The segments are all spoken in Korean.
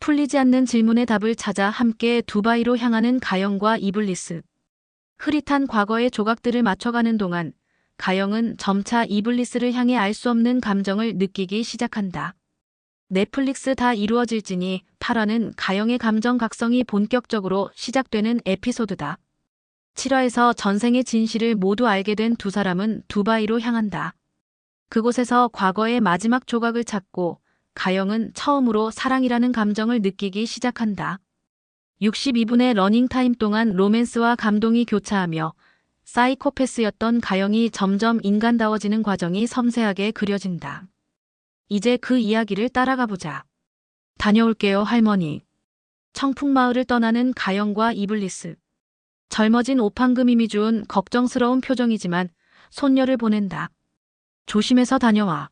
풀리지 않는 질문의 답을 찾아 함께 두바이로 향하는 가영과 이블리스. 흐릿한 과거의 조각들을 맞춰가는 동안 가영은 점차 이블리스를 향해 알 수 없는 감정을 느끼기 시작한다. 넷플릭스 다 이루어질지니 8화는 가영의 감정 각성이 본격적으로 시작되는 에피소드다. 7화에서 전생의 진실을 모두 알게 된 두 사람은 두바이로 향한다. 그곳에서 과거의 마지막 조각을 찾고 가영은 처음으로 사랑이라는 감정을 느끼기 시작한다. 62분의 러닝타임 동안 로맨스와 감동이 교차하며 사이코패스였던 가영이 점점 인간다워지는 과정이 섬세하게 그려진다. 이제 그 이야기를 따라가 보자. 다녀올게요, 할머니. 청풍마을을 떠나는 가영과 이블리스. 젊어진 오판금임이 주은 걱정스러운 표정이지만 손녀를 보낸다. 조심해서 다녀와.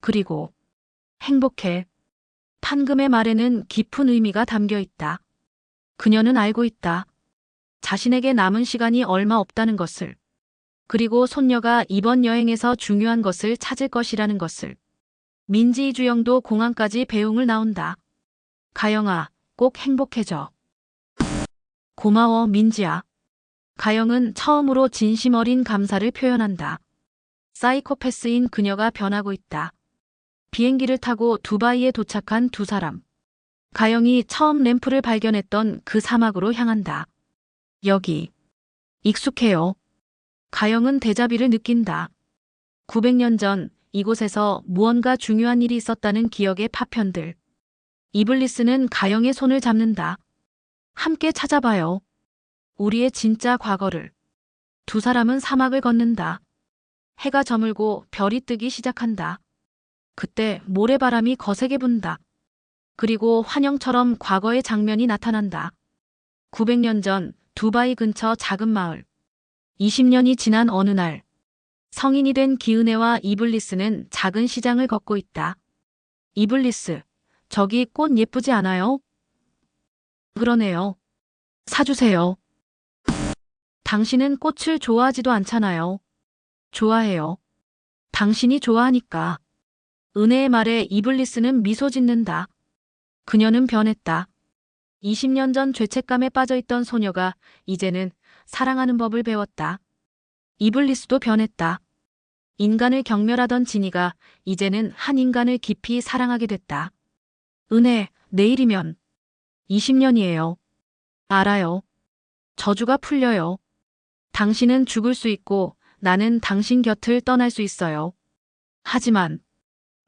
그리고 행복해. 판금의 말에는 깊은 의미가 담겨 있다. 그녀는 알고 있다. 자신에게 남은 시간이 얼마 없다는 것을. 그리고 손녀가 이번 여행에서 중요한 것을 찾을 것이라는 것을. 민지 이주영도 공항까지 배웅을 나온다. 가영아, 꼭 행복해져. 고마워, 민지야. 가영은 처음으로 진심 어린 감사를 표현한다. 사이코패스인 그녀가 변하고 있다. 비행기를 타고 두바이에 도착한 두 사람. 가영이 처음 램프를 발견했던 그 사막으로 향한다. 여기. 익숙해요. 가영은 대자비를 느낀다. 900년 전 이곳에서 무언가 중요한 일이 있었다는 기억의 파편들. 이블리스는 가영의 손을 잡는다. 함께 찾아봐요. 우리의 진짜 과거를. 두 사람은 사막을 걷는다. 해가 저물고 별이 뜨기 시작한다. 그때 모래바람이 거세게 분다. 그리고 환영처럼 과거의 장면이 나타난다. 900년 전 두바이 근처 작은 마을. 20년이 지난 어느 날 성인이 된 기은혜와 이블리스는 작은 시장을 걷고 있다. 이블리스, 저기 꽃 예쁘지 않아요? 그러네요. 사주세요. 당신은 꽃을 좋아하지도 않잖아요. 좋아해요. 당신이 좋아하니까. 은혜의 말에 이블리스는 미소 짓는다. 그녀는 변했다. 20년 전 죄책감에 빠져있던 소녀가 이제는 사랑하는 법을 배웠다. 이블리스도 변했다. 인간을 경멸하던 지니가 이제는 한 인간을 깊이 사랑하게 됐다. 은혜, 내일이면 20년이에요. 알아요. 저주가 풀려요. 당신은 죽을 수 있고 나는 당신 곁을 떠날 수 있어요. 하지만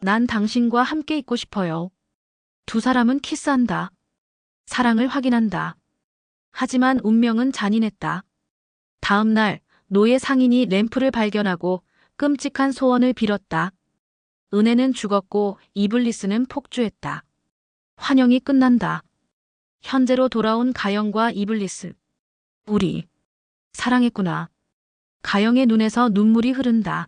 난 당신과 함께 있고 싶어요. 두 사람은 키스한다. 사랑을 확인한다. 하지만 운명은 잔인했다. 다음 날 노예 상인이 램프를 발견하고 끔찍한 소원을 빌었다. 은혜는 죽었고 이블리스는 폭주했다. 환영이 끝난다. 현재로 돌아온 가영과 이블리스. 우리 사랑했구나. 가영의 눈에서 눈물이 흐른다.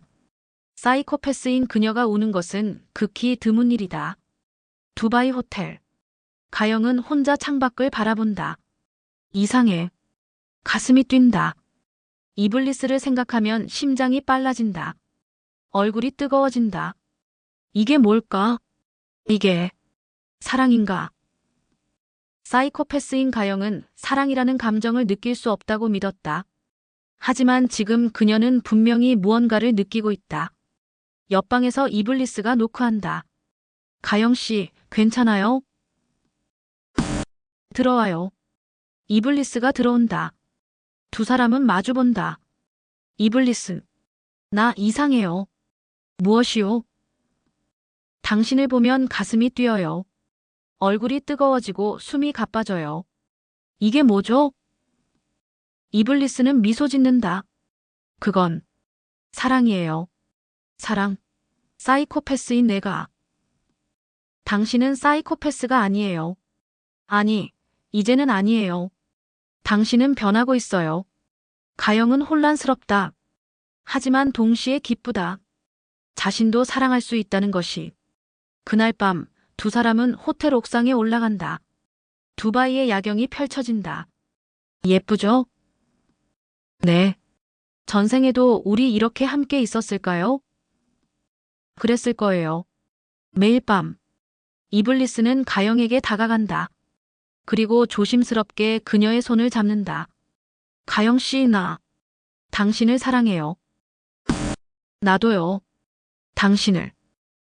사이코패스인 그녀가 우는 것은 극히 드문 일이다. 두바이 호텔. 가영은 혼자 창밖을 바라본다. 이상해. 가슴이 뛴다. 이블리스를 생각하면 심장이 빨라진다. 얼굴이 뜨거워진다. 이게 뭘까? 이게 사랑인가? 사이코패스인 가영은 사랑이라는 감정을 느낄 수 없다고 믿었다. 하지만 지금 그녀는 분명히 무언가를 느끼고 있다. 옆방에서 이블리스가 노크한다. 가영 씨, 괜찮아요? 들어와요. 이블리스가 들어온다. 두 사람은 마주본다. 이블리스. 나 이상해요. 무엇이요? 당신을 보면 가슴이 뛰어요. 얼굴이 뜨거워지고 숨이 가빠져요. 이게 뭐죠? 이블리스는 미소 짓는다. 그건 사랑이에요. 사랑. 사이코패스인 내가. 당신은 사이코패스가 아니에요. 아니, 이제는 아니에요. 당신은 변하고 있어요. 가영은 혼란스럽다. 하지만 동시에 기쁘다. 자신도 사랑할 수 있다는 것이. 그날 밤 두 사람은 호텔 옥상에 올라간다. 두바이의 야경이 펼쳐진다. 예쁘죠? 네. 전생에도 우리 이렇게 함께 있었을까요? 그랬을 거예요. 매일 밤 이블리스는 가영에게 다가간다. 그리고 조심스럽게 그녀의 손을 잡는다. 가영 씨, 나 당신을 사랑해요. 나도요. 당신을.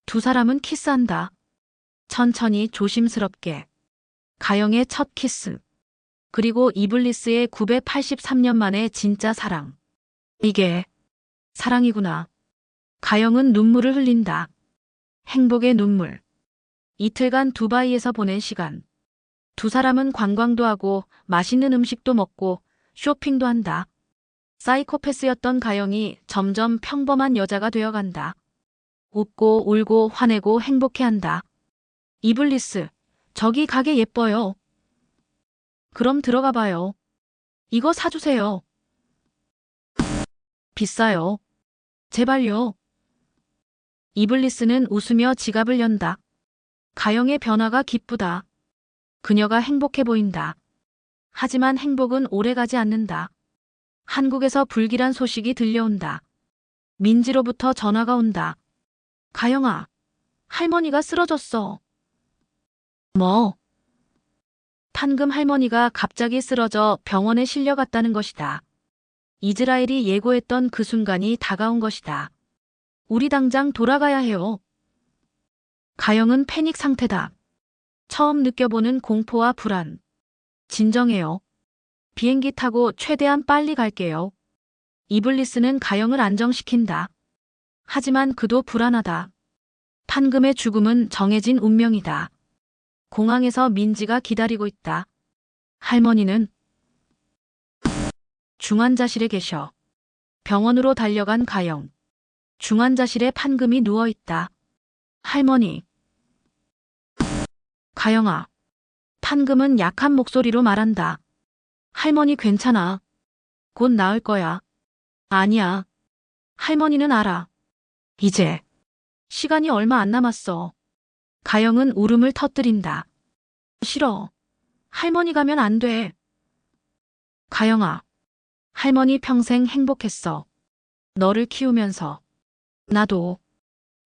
두 사람은 키스한다. 천천히 조심스럽게. 가영의 첫 키스. 그리고 이블리스의 983년 만에 진짜 사랑. 이게 사랑이구나. 가영은 눈물을 흘린다. 행복의 눈물. 이틀간 두바이에서 보낸 시간. 두 사람은 관광도 하고 맛있는 음식도 먹고 쇼핑도 한다. 사이코패스였던 가영이 점점 평범한 여자가 되어간다. 웃고 울고 화내고 행복해한다. 이블리스, 저기 가게 예뻐요. 그럼 들어가 봐요. 이거 사주세요. 비싸요. 제발요. 이블리스는 웃으며 지갑을 연다. 가영의 변화가 기쁘다. 그녀가 행복해 보인다. 하지만 행복은 오래가지 않는다. 한국에서 불길한 소식이 들려온다. 민지로부터 전화가 온다. 가영아, 할머니가 쓰러졌어. 뭐? 판금 할머니가 갑자기 쓰러져 병원에 실려갔다는 것이다. 이스라엘이 예고했던 그 순간이 다가온 것이다. 우리 당장 돌아가야 해요. 가영은 패닉 상태다. 처음 느껴보는 공포와 불안. 진정해요. 비행기 타고 최대한 빨리 갈게요. 이블리스는 가영을 안정시킨다. 하지만 그도 불안하다. 판금의 죽음은 정해진 운명이다. 공항에서 민지가 기다리고 있다. 할머니는 중환자실에 계셔. 병원으로 달려간 가영. 중환자실에 판금이 누워 있다. 할머니. 가영아. 판금은 약한 목소리로 말한다. 할머니 괜찮아. 곧 나을 거야. 아니야. 할머니는 알아. 이제 시간이 얼마 안 남았어. 가영은 울음을 터뜨린다. 싫어. 할머니 가면 안 돼. 가영아. 할머니 평생 행복했어. 너를 키우면서. 나도.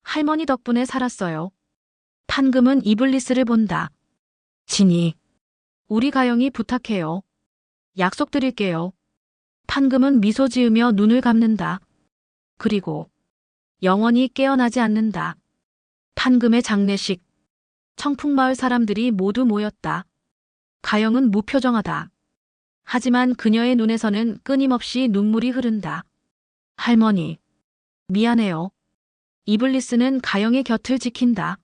할머니 덕분에 살았어요. 판금은 이블리스를 본다. 진이. 우리 가영이 부탁해요. 약속드릴게요. 판금은 미소 지으며 눈을 감는다. 그리고 영원히 깨어나지 않는다. 판금의 장례식. 청풍마을 사람들이 모두 모였다. 가영은 무표정하다. 하지만 그녀의 눈에서는 끊임없이 눈물이 흐른다. 할머니. 미안해요. 이블리스는 가영의 곁을 지킨다.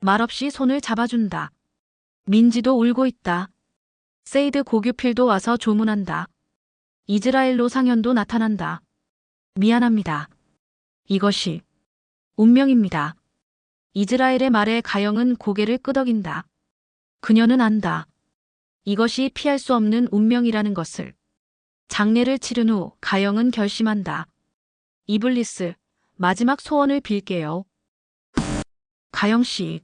말없이 손을 잡아준다. 민지도 울고 있다. 세이드 고규필도 와서 조문한다. 이스라엘로 상현도 나타난다. 미안합니다. 이것이 운명입니다. 이스라엘의 말에 가영은 고개를 끄덕인다. 그녀는 안다. 이것이 피할 수 없는 운명이라는 것을. 장례를 치른 후 가영은 결심한다. 이블리스, 마지막 소원을 빌게요. 가영 씨,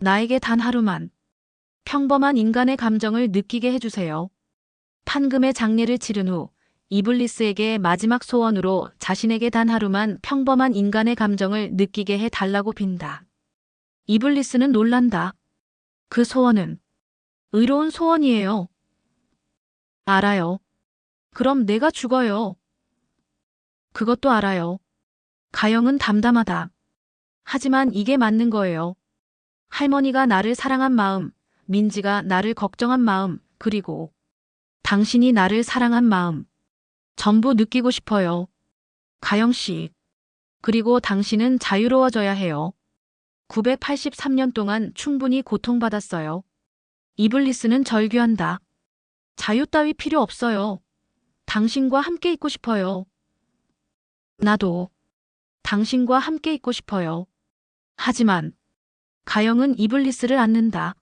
나에게 단 하루만 평범한 인간의 감정을 느끼게 해주세요. 판금의 장례를 치른 후 이블리스에게 마지막 소원으로 자신에게 단 하루만 평범한 인간의 감정을 느끼게 해 달라고 빈다. 이블리스는 놀란다. 그 소원은 의로운 소원이에요. 알아요. 그럼 내가 죽어요. 그것도 알아요. 가영은 담담하다. 하지만 이게 맞는 거예요. 할머니가 나를 사랑한 마음, 민지가 나를 걱정한 마음, 그리고 당신이 나를 사랑한 마음. 전부 느끼고 싶어요. 가영 씨. 그리고 당신은 자유로워져야 해요. 983년 동안 충분히 고통받았어요. 이블리스는 절규한다. 자유 따위 필요 없어요. 당신과 함께 있고 싶어요. 나도 당신과 함께 있고 싶어요. 하지만 가영은 이블리스를 안는다.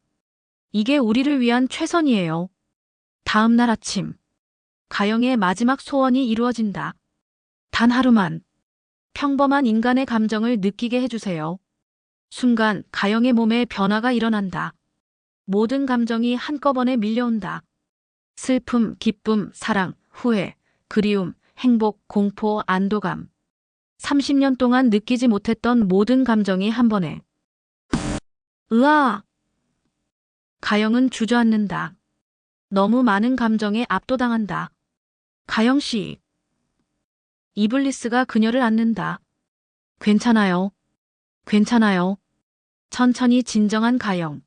이게 우리를 위한 최선이에요. 다음 날 아침 가영의 마지막 소원이 이루어진다. 단 하루만 평범한 인간의 감정을 느끼게 해주세요. 순간 가영의 몸에 변화가 일어난다. 모든 감정이 한꺼번에 밀려온다. 슬픔, 기쁨, 사랑, 후회, 그리움, 행복, 공포, 안도감. 30년 동안 느끼지 못했던 모든 감정이 한 번에 으아! 가영은 주저앉는다. 너무 많은 감정에 압도당한다. 가영 씨. 이블리스가 그녀를 안는다. 괜찮아요. 괜찮아요. 천천히 진정한 가영.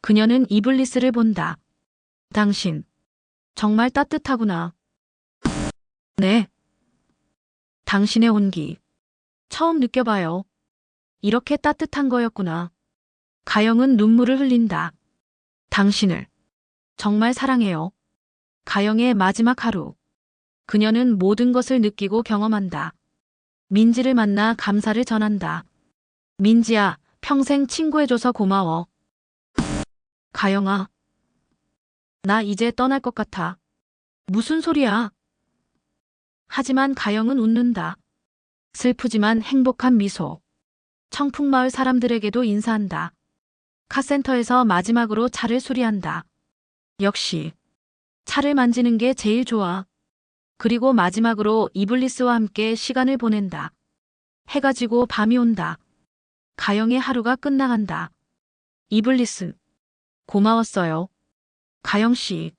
그녀는 이블리스를 본다. 당신. 정말 따뜻하구나. 네. 당신의 온기. 처음 느껴봐요. 이렇게 따뜻한 거였구나. 가영은 눈물을 흘린다. 당신을 정말 사랑해요. 가영의 마지막 하루. 그녀는 모든 것을 느끼고 경험한다. 민지를 만나 감사를 전한다. 민지야, 평생 친구해줘서 고마워. 가영아. 나 이제 떠날 것 같아. 무슨 소리야? 하지만 가영은 웃는다. 슬프지만 행복한 미소. 청풍마을 사람들에게도 인사한다. 카센터에서 마지막으로 차를 수리한다. 역시 차를 만지는 게 제일 좋아. 그리고 마지막으로 이블리스와 함께 시간을 보낸다. 해가 지고 밤이 온다. 가영의 하루가 끝나간다. 이블리스. 고마웠어요. 가영 씨.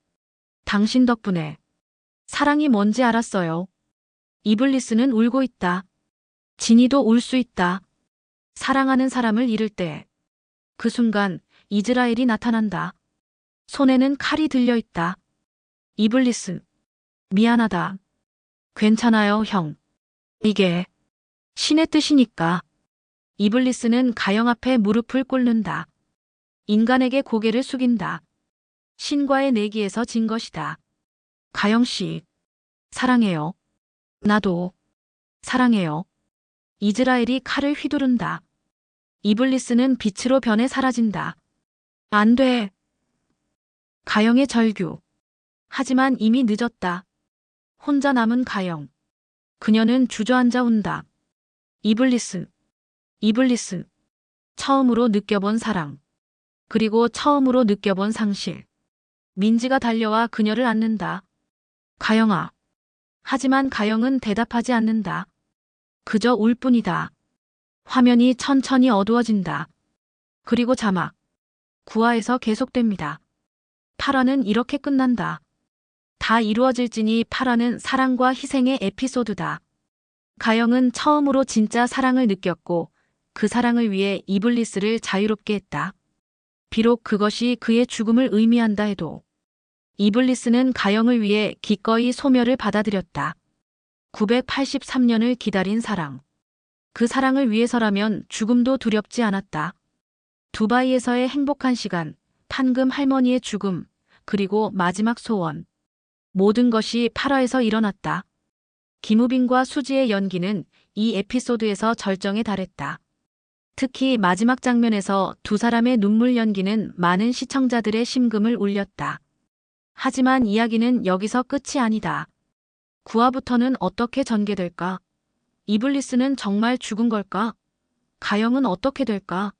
당신 덕분에 사랑이 뭔지 알았어요. 이블리스는 울고 있다. 진이도 울 수 있다. 사랑하는 사람을 잃을 때. 그 순간 이즈라엘이 나타난다. 손에는 칼이 들려 있다. 이블리스. 미안하다. 괜찮아요, 형. 이게 신의 뜻이니까. 이블리스는 가영 앞에 무릎을 꿇는다. 인간에게 고개를 숙인다. 신과의 내기에서 진 것이다. 가영 씨. 사랑해요. 나도. 사랑해요. 이즈라엘이 칼을 휘두른다. 이블리스는 빛으로 변해 사라진다. 안 돼. 가영의 절규. 하지만 이미 늦었다. 혼자 남은 가영. 그녀는 주저앉아 운다. 이블리스. 이블리스. 처음으로 느껴본 사랑. 그리고 처음으로 느껴본 상실. 민지가 달려와 그녀를 안는다. 가영아. 하지만 가영은 대답하지 않는다. 그저 울 뿐이다. 화면이 천천히 어두워진다. 그리고 자막. 9화에서 계속됩니다. 8화는 이렇게 끝난다. 다 이루어질지니 8화는 사랑과 희생의 에피소드다. 가영은 처음으로 진짜 사랑을 느꼈고 그 사랑을 위해 이블리스를 자유롭게 했다. 비록 그것이 그의 죽음을 의미한다 해도 이블리스는 가영을 위해 기꺼이 소멸을 받아들였다. 983년을 기다린 사랑. 그 사랑을 위해서라면 죽음도 두렵지 않았다. 두바이에서의 행복한 시간, 판금 할머니의 죽음, 그리고 마지막 소원. 모든 것이 8화에서 일어났다. 김우빈과 수지의 연기는 이 에피소드에서 절정에 달했다. 특히 마지막 장면에서 두 사람의 눈물 연기는 많은 시청자들의 심금을 울렸다. 하지만 이야기는 여기서 끝이 아니다. 9화부터는 어떻게 전개될까? 이블리스는 정말 죽은 걸까? 가영은 어떻게 될까?